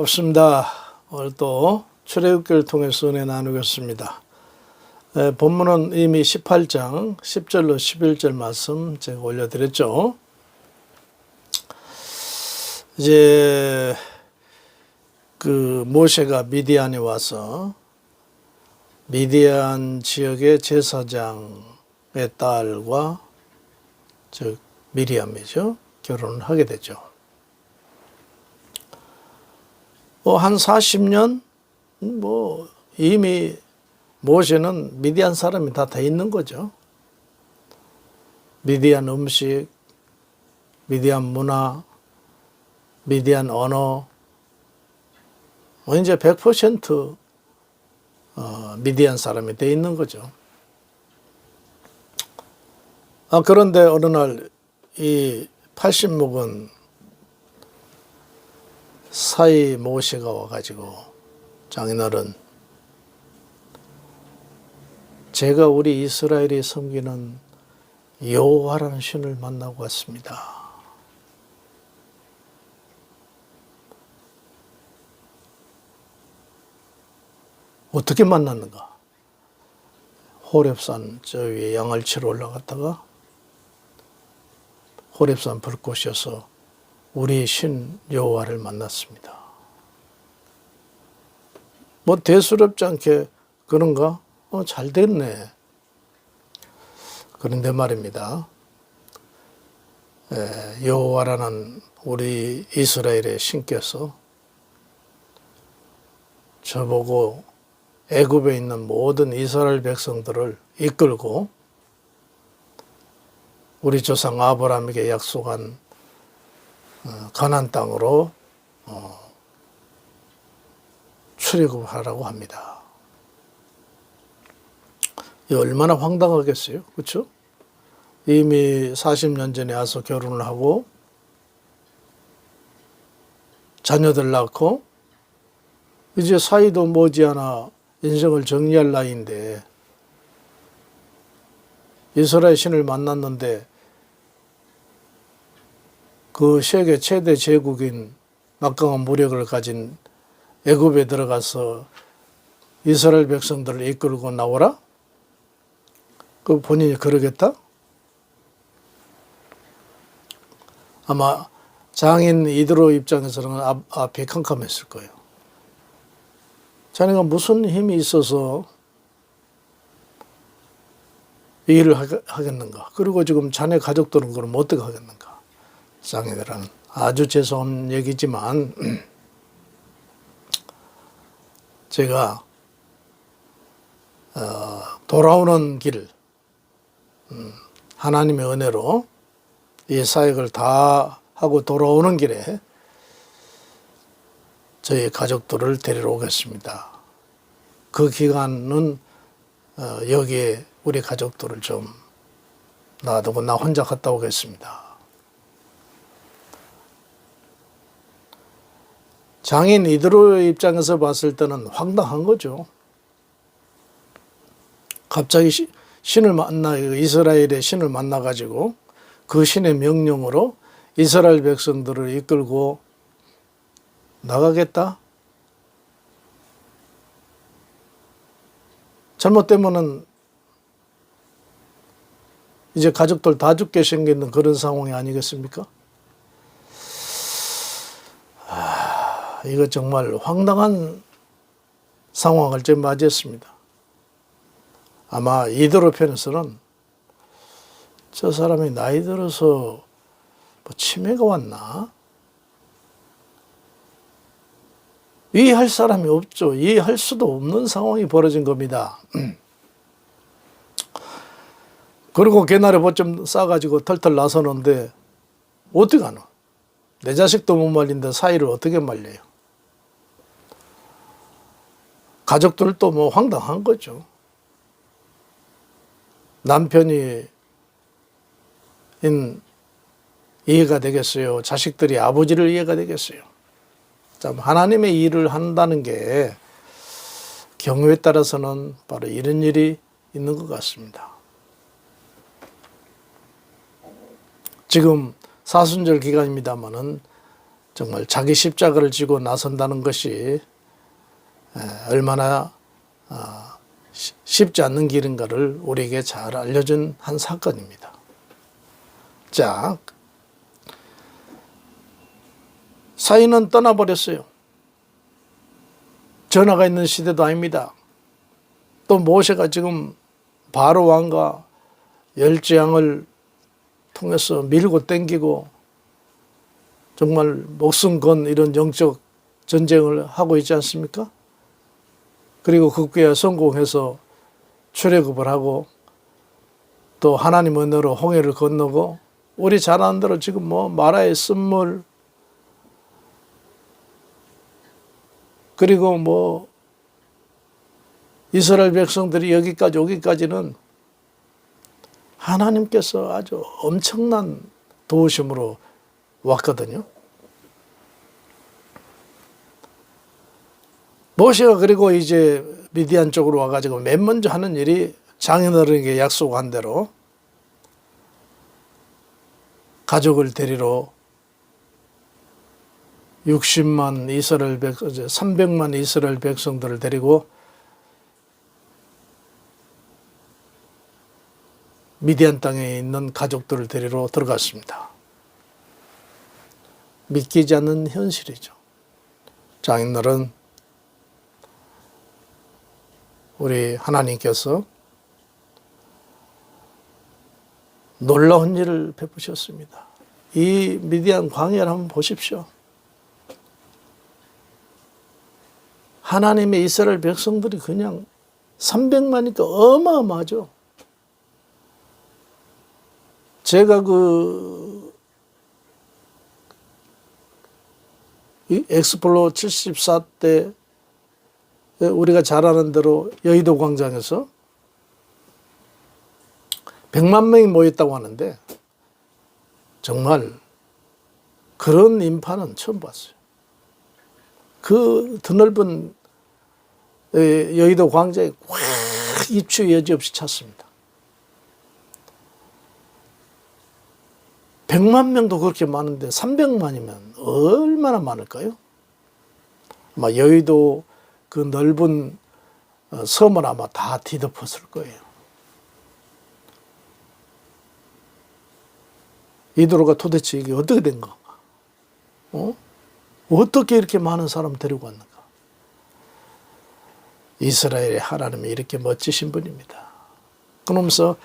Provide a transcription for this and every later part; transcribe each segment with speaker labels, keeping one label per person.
Speaker 1: 없습니다. 오늘 또 출애굽기를 통해서 은혜 나누겠습니다. 에, 본문은 이미 18장 10절로 11절 말씀 제가 올려드렸죠. 이제 그 모세가 미디안에 와서 미디안 지역의 제사장의 딸과 즉 미리암이죠 결혼을 하게 되죠. 뭐 한 40년 뭐 이미 모세는 미디안 사람이 다 돼 있는 거죠. 미디안 음식, 미디안 문화, 미디안 언어, 뭐 이제 100% 어, 미디안 사람이 돼 있는 거죠. 아, 그런데 어느 날 이 80묵은 사이 모세가 와가지고 장인어른 제가 우리 이스라엘이 섬기는 여호와라는 신을 만나고 왔습니다. 어떻게 만났는가? 호렙산 저 위에 양을 치러 올라갔다가 호렙산 불꽃이어서 우리 신 여호와를 만났습니다. 뭐 대수롭지 않게 그런가? 어, 잘 됐네. 그런데 말입니다. 에, 여호와라는 우리 이스라엘의 신께서 저보고 애굽에 있는 모든 이스라엘 백성들을 이끌고 우리 조상 아브라함에게 약속한 어, 가나안 땅으로 어, 출애굽하라고 합니다. 이 얼마나 황당하겠어요, 그렇죠? 이미 40년 전에 와서 결혼을 하고 자녀들 낳고 이제 사이도 머지않아 인생을 정리할 나이인데 이스라엘 신을 만났는데 그 세계 최대 제국인 막강한 무력을 가진 애굽에 들어가서 이스라엘 백성들을 이끌고 나오라? 그 본인이 그러겠다? 아마 장인 이드로 입장에서는 앞, 앞이 캄캄했을 거예요. 자네가 무슨 힘이 있어서 이 일을 하겠는가? 그리고 지금 자네 가족들은 그럼 어떻게 하겠는가? 장인들은 아주 죄송한 얘기지만 제가 어, 돌아오는 길 음, 하나님의 은혜로 이 사역을 다 하고 돌아오는 길에 저희 가족들을 데리러 오겠습니다. 그 기간은 어, 여기에 우리 가족들을 좀 놔두고 나 혼자 갔다 오겠습니다. 장인 이들의 입장에서 봤을 때는 황당한 거죠. 갑자기 시, 신을 만나 이스라엘의 신을 만나 가지고 그 신의 명령으로 이스라엘 백성들을 이끌고 나가겠다. 잘못되면은 이제 가족들 다 죽게 생기는 그런 상황이 아니겠습니까? 이거 정말 황당한 상황을 좀 맞이했습니다. 아마 이대로 편에서는 저 사람이 나이 들어서 뭐 치매가 왔나? 이해할 사람이 없죠. 이해할 수도 없는 상황이 벌어진 겁니다. 그리고 개나리 보좀 싸가지고 털털 나서는데 어떻게 하노? 내 자식도 못 말린데 사이를 어떻게 말려요? 가족들도 뭐 황당한 거죠. 남편이 인 이해가 되겠어요? 자식들이 아버지를 이해가 되겠어요? 참 하나님의 일을 한다는 게 경우에 따라서는 바로 이런 일이 있는 것 같습니다. 지금 사순절 기간입니다만은 정말 자기 십자가를 지고 나선다는 것이 에, 얼마나 아, 쉬- 쉽지 않는 길인가를 우리에게 잘 알려준 한 사건입니다. 자, 사인은 떠나버렸어요. 전화가 있는 시대도 아닙니다. 또 모세가 지금 바로 왕과 열지양을 통해서 밀고 땡기고 정말 목숨 건 이런 영적 전쟁을 하고 있지 않습니까? 그리고 그게 성공해서 출애굽을 하고 또 하나님 은혜로 홍해를 건너고 우리 잘 아는 대로 지금 뭐 마라의 쓴물 그리고 뭐 이스라엘 백성들이 여기까지 오기까지는 하나님께서 아주 엄청난 도우심으로 왔거든요. 모세가 그리고 이제 미디안 쪽으로 와가지고 맨 먼저 하는 일이 장인어른에게 약속한 대로 가족을 데리러 60만 이스라엘 백 300만 이스라엘 백성들을 데리고 미디안 땅에 있는 가족들을 데리러 들어갔습니다. 믿기지 않는 현실이죠. 장인들은 우리 하나님께서 놀라운 일을 베푸셨습니다. 이 미디안 광야를 한번 보십시오. 하나님의 이스라엘 백성들이 그냥 300만이니까 어마어마하죠. 제가 그, 이 엑스플로 74때 우리가 잘 아는 대로 여의도 광장에서 100만 명이 모였다고 하는데 정말 그런 인파는 처음 봤어요. 그 드넓은 에, 여의도 광장에 꽉 입추 여지없이 찼습니다. 100만 명도 그렇게 많은데 300만이면 얼마나 많을까요? 아마 여의도 그 넓은 어, 섬을 아마 다 뒤덮었을 거예요. 이 도로가 도대체 이게 어떻게 된 건가? 어? 어떻게 이렇게 많은 사람 데리고 왔는가? 이스라엘의 하나님이 이렇게 멋지신 분입니다. 그러면서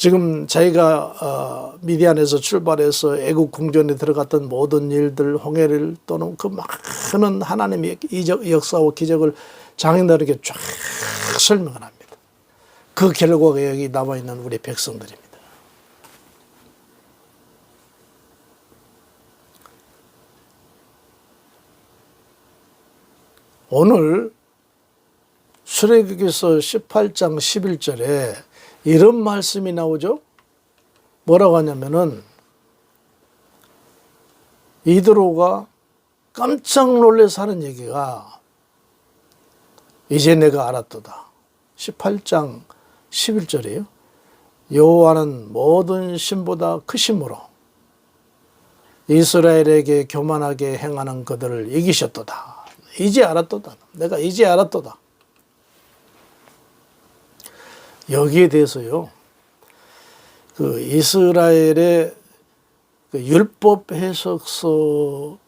Speaker 1: 지금 자기가 어, 미디안에서 출발해서 애국 궁전에 들어갔던 모든 일들, 홍해를 또는 그 많은 하나님의 이적, 역사와 기적을 장인들에게 쫙 설명을 합니다. 그 결과가 여기 남아 있는 우리 백성들입니다. 오늘 출애굽기서 18장 11절에 이런 말씀이 나오죠. 뭐라고 하냐면은 이드로가 깜짝 놀래서 하는 얘기가 이제 내가 알았도다. 18장 11절이에요. 여호와는 모든 신보다 크심으로 이스라엘에게 교만하게 행하는 그들을 이기셨도다. 이제 알았도다. 내가 이제 알았도다. 여기에 대해서요. 그 이스라엘의 그 율법 해석서가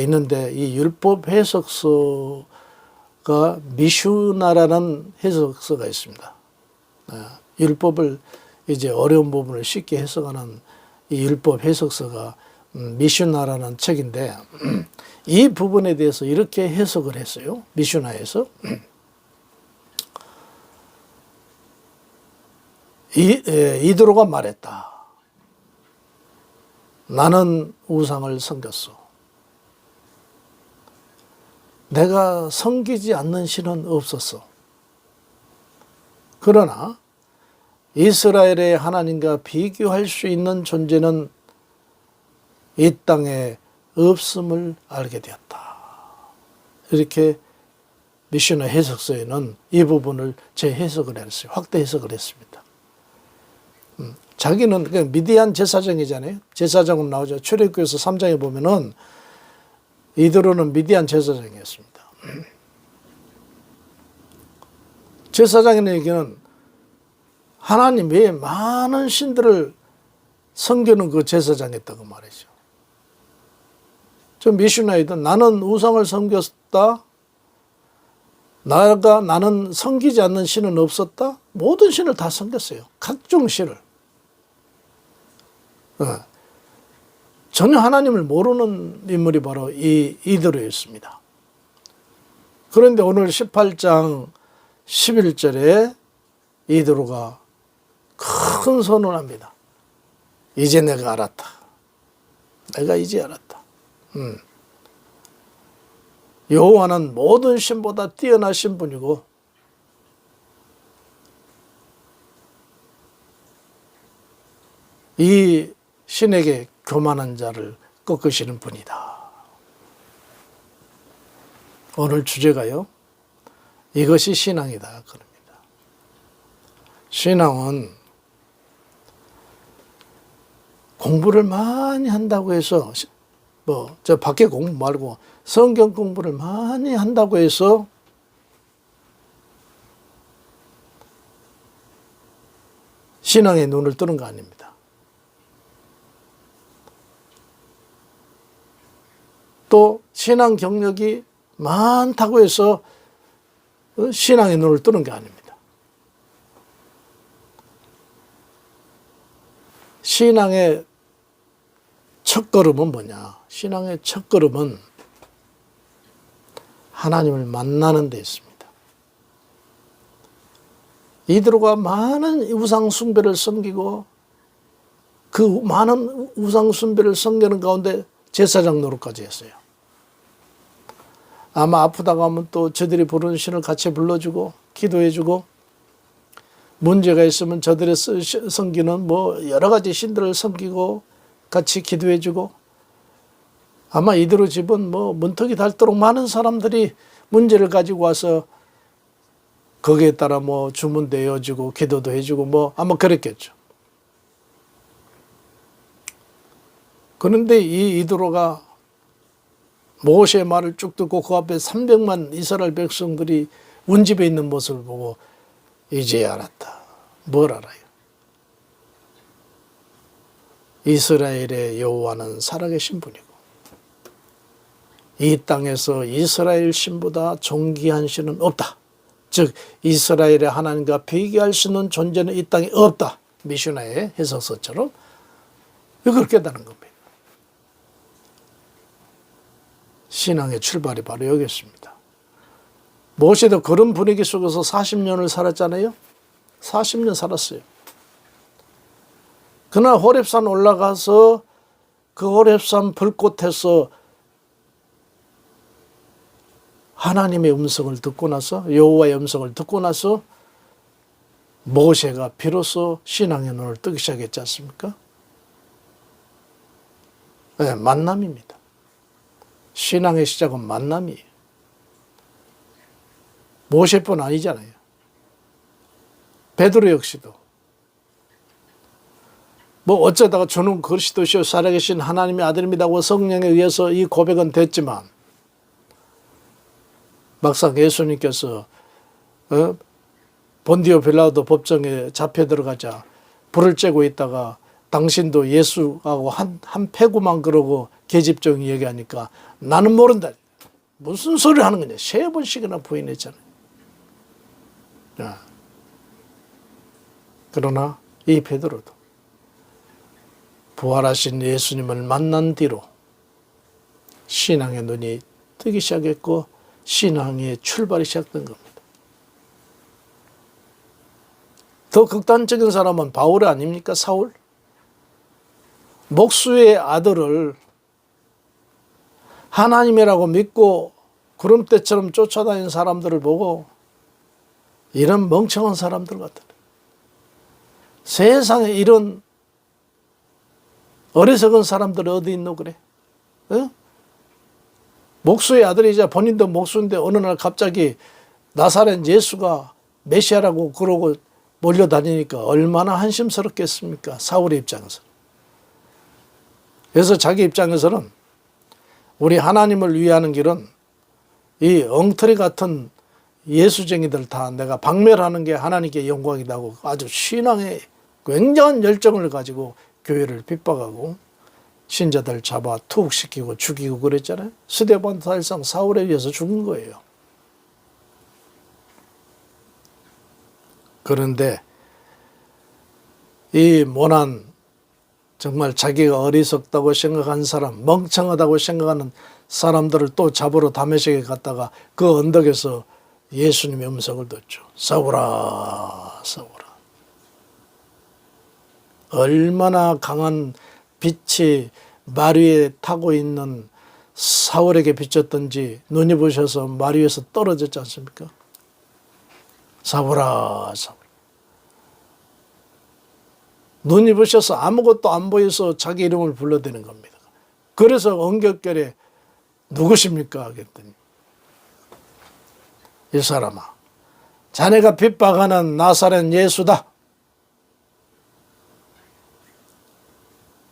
Speaker 1: 있는데 이 율법 해석서가 미슈나라는 해석서가 있습니다. 아, 율법을 이제 어려운 부분을 쉽게 해석하는 이 율법 해석서가 음, 미슈나라는 책인데 이 부분에 대해서 이렇게 해석을 했어요. 미슈나에서 이, 에, 이드로가 말했다. 나는 우상을 섬겼어. 내가 섬기지 않는 신은 없었어. 그러나 이스라엘의 하나님과 비교할 수 있는 존재는 이 땅에 없음을 알게 되었다. 이렇게 미션의 해석서에는 이 부분을 재해석을 했어요. 확대 해석을 했습니다. 자기는 그 미디안 제사장이잖아요. 제사장은 나오죠. 출애굽기에서 3장에 보면은 이드로는 미디안 제사장이었습니다. 제사장에게는 하나님 외에 많은 신들을 섬기는 그 제사장이었다고 말이죠. 저 미슈나이도 나는 우상을 섬겼다. 나가 나는 섬기지 않는 신은 없었다. 모든 신을 다 섬겼어요. 각종 신을. 어. 전혀 하나님을 모르는 인물이 바로 이 이드로였습니다. 그런데 오늘 18장 11절에 이드로가 큰 선언을 합니다. 이제 내가 알았다. 내가 이제 알았다. 음. 여호와는 모든 신보다 뛰어나신 분이고 이 신에게 교만한 자를 꺾으시는 분이다. 오늘 주제가요. 이것이 신앙이다. 그럽니다. 신앙은 공부를 많이 한다고 해서 뭐 저 밖에 공부 말고 성경 공부를 많이 한다고 해서 신앙의 눈을 뜨는 거 아닙니다. 또 신앙 경력이 많다고 해서 어, 신앙의 눈을 뜨는 게 아닙니다. 신앙의 첫 걸음은 뭐냐? 신앙의 첫 걸음은 하나님을 만나는 데 있습니다. 이들과 많은 우상 숭배를 섬기고 그 많은 우상 숭배를 섬기는 가운데 제사장 노릇까지 했어요. 아마 아프다고 하면 또 저들이 부르는 신을 같이 불러주고 기도해주고 문제가 있으면 저들의 쓰- 섬기는 뭐 여러 가지 신들을 섬기고 같이 기도해주고 아마 이대로 집은 뭐 문턱이 닳도록 많은 사람들이 문제를 가지고 와서 거기에 따라 뭐 주문도 해주고 기도도 해주고 뭐 아마 그랬겠죠. 그런데 이 이드로가 모세의 말을 쭉 듣고 그 앞에 300만 이스라엘 백성들이 운집에 있는 모습을 보고 이제 알았다. 뭘 알아요? 이스라엘의 여호와는 살아계신 분이고 이 땅에서 이스라엘 신보다 존귀한 신은 없다. 즉 이스라엘의 하나님과 비교할 수 있는 존재는 이 땅에 없다. 미슈나의 해석서처럼 이걸 깨닫는 겁니다. 신앙의 출발이 바로 여기 있습니다. 모세도 그런 분위기 속에서 40년을 살았잖아요. 40년 살았어요. 그날 호렙산 올라가서 그 호렙산 불꽃에서 하나님의 음성을 듣고 나서 여호와의 음성을 듣고 나서 모세가 비로소 신앙의 눈을 뜨기 시작했지 않습니까? 네, 만남입니다. 신앙의 시작은 만남이에요. 모세뿐 아니잖아요. 베드로 역시도 뭐 어쩌다가 주는 그리스도시요 살아계신 하나님의 아들입니다고 성령에 의해서 이 고백은 됐지만 막상 예수님께서 어? 본디오 빌라도 법정에 잡혀 들어가자 불을 쬐고 있다가 당신도 예수하고 한, 한 패구만 그러고 계집종이 얘기하니까 나는 모른다. 무슨 소리를 하는 거냐. 세 번씩이나 부인했잖아요. 야. 그러나 이 베드로도 부활하신 예수님을 만난 뒤로 신앙의 눈이 뜨기 시작했고 신앙의 출발이 시작된 겁니다. 더 극단적인 사람은 바울 아닙니까? 사울? 목수의 아들을 하나님이라고 믿고 구름대처럼 쫓아다니는 사람들을 보고 이런 멍청한 사람들 같다. 세상에 이런 어리석은 사람들 어디 있노 그래? 어? 목수의 아들이자 본인도 목수인데 어느 날 갑자기 나사렛 예수가 메시아라고 그러고 몰려다니니까 얼마나 한심스럽겠습니까? 사울의 입장에서. 그래서 자기 입장에서는 우리 하나님을 위하는 길은 이 엉터리 같은 예수쟁이들 다 내가 박멸하는 게 하나님께 영광이다고 아주 신앙에 굉장한 열정을 가지고 교회를 핍박하고 신자들 잡아 투옥시키고 죽이고 그랬잖아요. 스데반 사실상 사울에 의해서 죽은 거예요. 그런데 이 모난 정말 자기가 어리석다고 생각한 사람, 멍청하다고 생각하는 사람들을 또 잡으러 다메섹에 갔다가 그 언덕에서 예수님의 음성을 듣죠. 사울아, 사울아. 얼마나 강한 빛이 말 위에 타고 있는 사울에게 비쳤던지 눈이 부셔서 말 위에서 떨어졌지 않습니까? 사울아, 사울. 눈이 부셔서 아무것도 안 보여서 자기 이름을 불러대는 겁니다. 그래서 언격결에 누구십니까? 하겠더니 이 사람아 자네가 핍박하는 나사렛 예수다.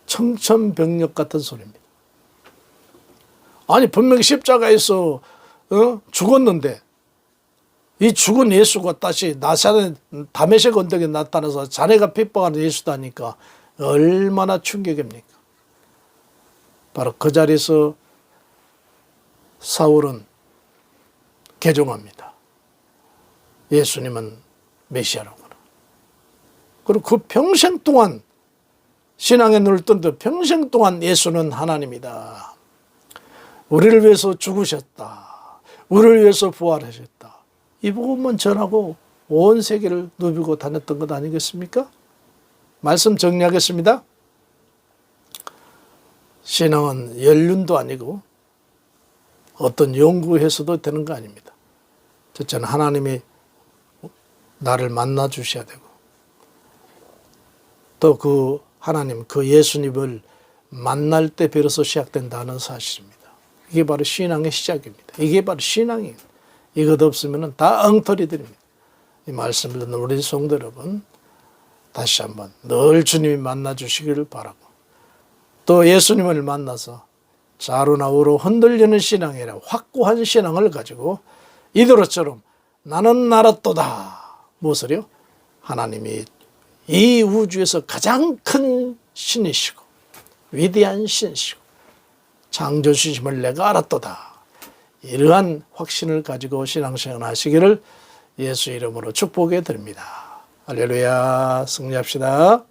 Speaker 1: 청천벽력 같은 소리입니다. 아니 분명히 십자가에서 어? 죽었는데 이 죽은 예수가 다시 나사렛 다메섹 언덕에 나타나서 자네가 핍박하는 예수다니까 얼마나 충격입니까? 바로 그 자리에서 사울은 개종합니다. 예수님은 메시아라구나. 그리고 그 평생 동안 신앙에 눈을 뜬데 평생 동안 예수는 하나님이다. 우리를 위해서 죽으셨다. 우리를 위해서 부활하셨다. 이 부분만 전하고 온 세계를 누비고 다녔던 것 아니겠습니까? 말씀 정리하겠습니다. 신앙은 연륜도 아니고 어떤 연구해서도 되는 거 아닙니다. 첫째는 하나님이 나를 만나 주셔야 되고 또 그 하나님 그 예수님을 만날 때 비로소 시작된다는 사실입니다. 이게 바로 신앙의 시작입니다. 이게 바로 신앙이에요. 이것 없으면 다 엉터리들입니다. 이 말씀을 듣는 우리 성도 여러분 다시 한번 늘 주님이 만나 주시기를 바라고 또 예수님을 만나서 좌로나 우로 흔들리는 신앙이 아니라 확고한 신앙을 가지고 이도로처럼 나는 나라또다 무엇을요? 하나님이 이 우주에서 가장 큰 신이시고 위대한 신이시고 창조주심을 내가 알았도다. 이러한 확신을 가지고 신앙생활 하시기를 예수 이름으로 축복해 드립니다. 할렐루야 승리합시다.